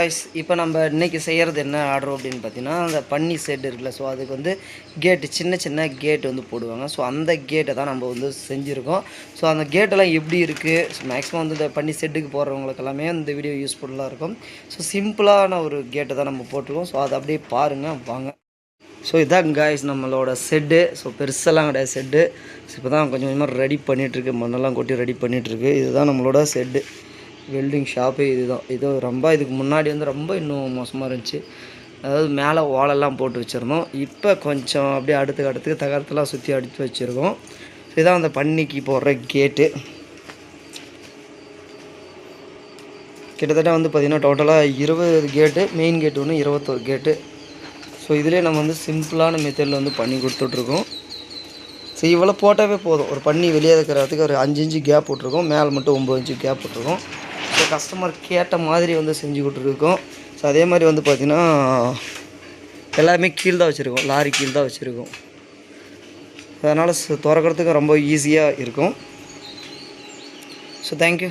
Guys இப்போ நம்ம இன்றைக்கி செய்கிறது என்ன ஆர்டர் அப்படின்னு பார்த்தீங்கன்னா அந்த பன்னி செட் இருக்குல்ல ஸோ அதுக்கு வந்து கேட்டு சின்ன சின்ன கேட் வந்து போடுவாங்க. ஸோ அந்த கேட்டை தான் நம்ம வந்து செஞ்சுருக்கோம். ஸோ அந்த கேட்டெல்லாம் எப்படி இருக்குது மேக்ஸிமம் வந்து இந்த பன்னி செட்டுக்கு போடுறவங்களுக்கு எல்லாமே இந்த வீடியோ யூஸ்ஃபுல்லாக இருக்கும். ஸோ சிம்பிளான ஒரு கேட்டை தான் நம்ம போட்டுருவோம் ஸோ அதை அப்படியே பாருங்கள் வாங்க. ஸோ இதான் காய்ஸ் நம்மளோட செட்டு ஸோ பெருசெல்லாம் கிடையாது செட்டு இப்போ தான் கொஞ்சம் கொஞ்சமாக ரெடி பண்ணிகிட்ருக்கு மண்ணெல்லாம் கொட்டி ரெடி பண்ணிகிட்ருக்கு இதுதான் நம்மளோட செட்டு வெல்டிங் ஷாப்பே இதுதான். இது ரொம்ப இதுக்கு முன்னாடி வந்து ரொம்ப இன்னும் மோசமாக இருந்துச்சு. அதாவது மேலே ஓலெல்லாம் போட்டு வச்சுருந்தோம். இப்போ கொஞ்சம் அப்படியே அடுத்துக்கு அடுத்துக்கு தகரத்தெல்லாம் சுற்றி அடித்து வச்சுருக்கோம். இதுதான் அந்த பன்னிக்கு போடுற கேட்டு. கிட்டத்தட்ட வந்து பார்த்திங்கன்னா டோட்டலாக இருபது கேட்டு மெயின் கேட்டு ஒன்று இருபத்தோரு கேட்டு. ஸோ இதிலே நம்ம வந்து சிம்பிளான மெத்தடில் வந்து பண்ணி கொடுத்துட்ருக்கோம். ஸோ இவ்வளோ போட்டாவே போதும். ஒரு பண்ணி வெளியே இருக்கிறதுக்கு ஒரு அஞ்சு இன்ச்சு கேப் விட்ருக்கோம் மேலே மட்டும் ஒம்பது இன்ச்சு கேப் விட்ருக்கோம் கஸ்டமர் கேட்ட மாதிரி வந்து செஞ்சு கொடுத்துருக்கோம். ஸோ அதே மாதிரி வந்து பார்த்திங்கன்னா எல்லாமே கீழ் தான் வச்சுருக்கோம். லாரி கீழ் தான் வச்சுருக்கோம். அதனால் திறக்கிறதுக்கு ரொம்ப ஈஸியாக இருக்கும். So thank you